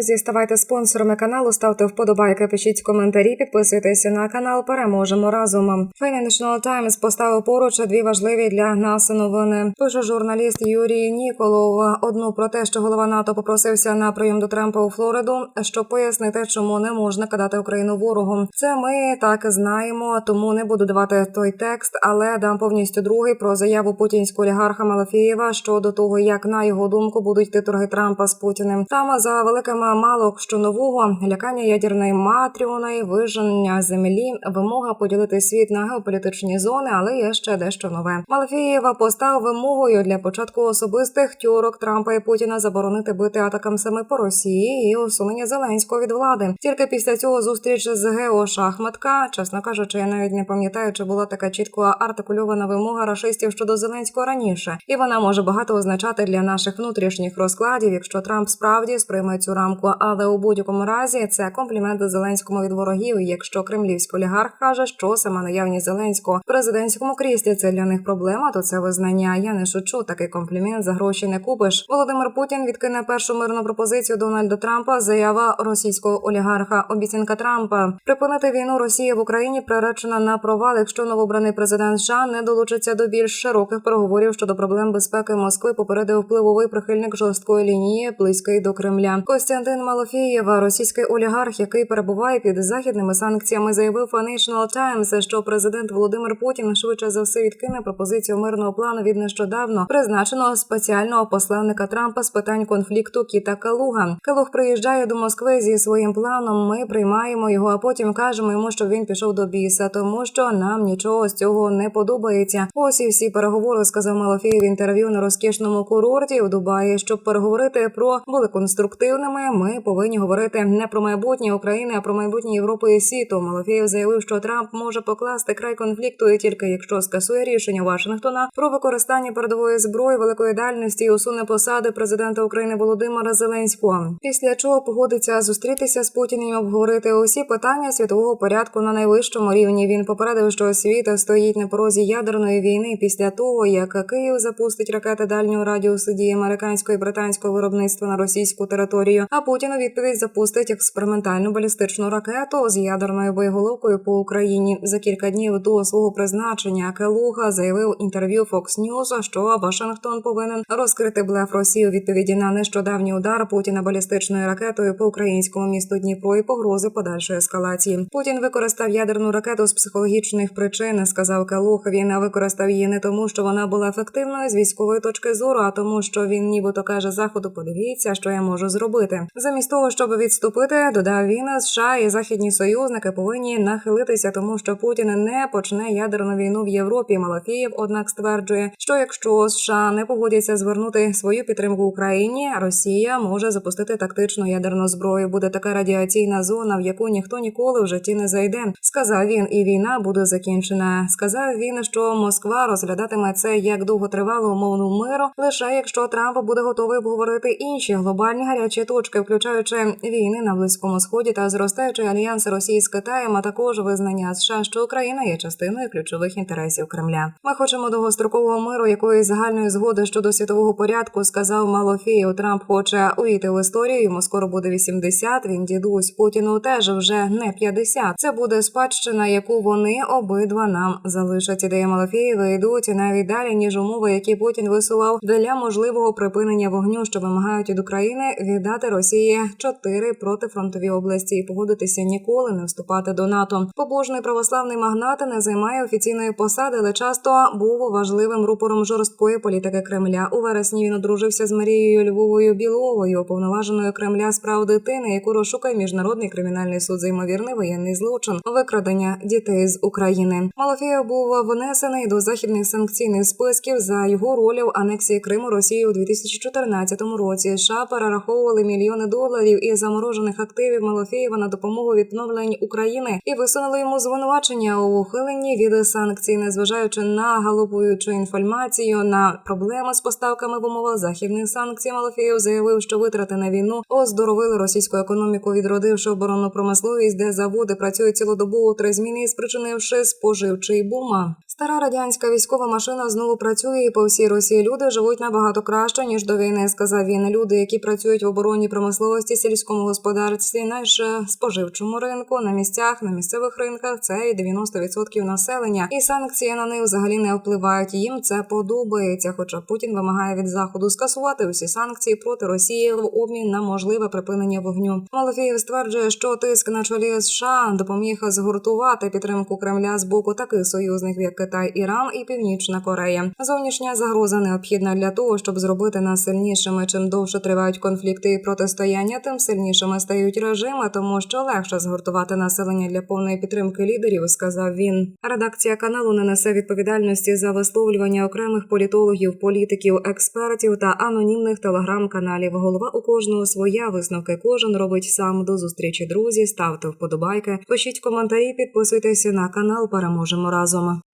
Друзі, ставайте спонсорами каналу, ставте вподобайки, пишіть коментарі, підписуйтеся на канал. Переможемо разом. Financial Times поставив поруч дві важливі для нас новини. Пише журналіст Юрій Ніколов. Одну про те, що голова НАТО попросився на прийом до Трампа у Флориду, щоб пояснити, чому не можна кидати Україну ворогом. Це ми так знаємо, тому не буду давати той текст, але дам повністю другий про заяву путінського олігарха Малафієва щодо того, як на його думку будуть йти торги Трампа з Путіним. Там за великими мало що нового лякання ядерної матріони, виження землі, вимога поділити світ на геополітичні зони, але є ще дещо нове. Малафієва поставив вимогою для початку особистих тюрок Трампа і Путіна заборонити бити атакам саме по Росії і усунення Зеленського від влади. Тільки після цього зустріч з Гео Шахматка, чесно кажучи, я навіть не пам'ятаю, чи була така чітко артикульована вимога рашистів щодо Зеленського раніше, і вона може багато означати для наших внутрішніх розкладів, якщо Трамп справді сприйме цю рамку. Але у будь-якому разі це компліменти Зеленському від ворогів. Якщо кремлівський олігарх каже, що саме наявність Зеленського в президентському кріслі це для них проблема, то це визнання. Я не шучу. Такий комплімент за гроші не купиш. Володимир Путін відкине першу мирну пропозицію Дональда Трампа. Заява російського олігарха. Обіцянка Трампа припинити війну Росії в Україні приречена на провал, якщо новобраний президент США не долучиться до більш широких переговорів щодо проблем безпеки Москви. Попередив впливовий прихильник жорсткої лінії, близький до Кремля. Костянтин Малофієв, російський олігарх, який перебуває під західними санкціями, заявив Financial Times, що президент Володимир Путін швидше за все відкине пропозицію мирного плану від нещодавно призначеного спеціального посланника Трампа з питань конфлікту Кіта Калуга. Калуг приїжджає до Москви зі своїм планом. Ми приймаємо його, а потім кажемо йому, що він пішов до біса, тому що нам нічого з цього не подобається. Ось і всі переговори сказав Малафій в інтерв'ю на розкішному курорті у Дубаї. Щоб переговорити про були конструктивними. Ми повинні говорити не про майбутнє України, а про майбутнє Європи і світу. Малафєєв заявив, що Трамп може покласти край конфлікту і тільки якщо скасує рішення Вашингтона про використання передової зброї великої дальності і усуне посади президента України Володимира Зеленського. Після чого погодиться зустрітися з Путіним обговорити усі питання світового порядку на найвищому рівні. Він попередив, що світ стоїть на порозі ядерної війни після того, як Київ запустить ракети дальнього радіусу дії американського і британського виробництва на російську територію. А Путін у відповідь запустить експериментальну балістичну ракету з ядерною боєголовкою по Україні за кілька днів до свого призначення. Келуга заявив інтерв'ю Fox News, що Вашингтон повинен розкрити блеф Росії у відповіді на нещодавній удар Путіна балістичною ракетою по українському місту Дніпро і погрози подальшої ескалації. Путін використав ядерну ракету з психологічних причин, сказав Калух. Він використав її не тому, що вона була ефективною з військової точки зору, а тому, що він нібито каже заходу. Подивіться, що я можу зробити. Замість того, щоб відступити, додав він США і західні союзники повинні нахилитися, тому що Путін не почне ядерну війну в Європі. Малафієв, однак, стверджує, що якщо США не погодяться звернути свою підтримку Україні, Росія може запустити тактичну ядерну зброю. Буде така радіаційна зона, в яку ніхто ніколи в житті не зайде. Сказав він, і війна буде закінчена. Сказав він, що Москва розглядатиме це як довготривалу умовну миру, лише якщо Трамп буде готовий обговорити інші глобальні гарячі точки, включаючи війни на близькому сході та зростаючий альянс Росії з Китаєм, а також визнання США, що Україна є частиною ключових інтересів Кремля. Ми хочемо довгострокового миру, якоїсь загальної згоди щодо світового порядку, сказав Малофієв. Трамп хоче увійти в історію. Йому скоро буде 80, Він дідусь Путіну теж вже не 50. Це буде спадщина, яку вони обидва нам залишать. Ідеї Малофієва йдуть навіть далі ніж умови, які Путін висував для можливого припинення вогню, що вимагають від України віддати Росії чотири протифронтові області і погодитися ніколи не вступати до НАТО. Побожний православний магнат не займає офіційної посади, але часто був важливим рупором жорсткої політики Кремля. У вересні він одружився з Марією Львовою Біловою, уповноваженою Кремля з прав дитини, яку розшукає міжнародний кримінальний суд за ймовірний воєнний злочин викрадення дітей з України. Малофєєв був внесений до західних санкційних списків за його роль в анексії Криму Росії у 2014 році. США перераховували мільйони доларів із заморожених активів Малофєєва на допомогу відновленню України і висунули йому звинувачення у ухиленні від санкцій, незважаючи на галопуючу інформацію на проблеми з поставками в умовах західних санкцій. Малофєєв заявив, що витрати на війну оздоровили російську економіку, відродивши оборонну промисловість, де заводи працюють цілодобово три зміни спричинивши споживчий бума. Стара радянська військова машина знову працює, і по всій Росії люди живуть набагато краще ніж до війни. Сказав він. Люди, які працюють в оборонній промисловості, сільському господарстві, найше споживчому ринку на місцях, на місцевих ринках. Це і 90% населення, і санкції на них взагалі не впливають. Їм це подобається. Хоча Путін вимагає від заходу скасувати усі санкції проти Росії в обмін на можливе припинення вогню. Малафєєв стверджує, що тиск на чолі США допоміг згуртувати підтримку Кремля з боку таких союзників, як Китай, Іран і Північна Корея. Зовнішня загроза необхідна для того, щоб зробити нас сильнішими. Чим довше тривають конфлікти і протистояння, тим сильнішими стають режими, тому що легше згуртувати населення для повної підтримки лідерів, сказав він. Редакція каналу не несе відповідальності за висловлювання окремих політологів, політиків, експертів та анонімних телеграм-каналів. Голова у кожного своя висновки кожен робить сам. До зустрічі, друзі. Ставте вподобайки, пишіть коментарі, підписуйтесь на канал. Переможемо разом.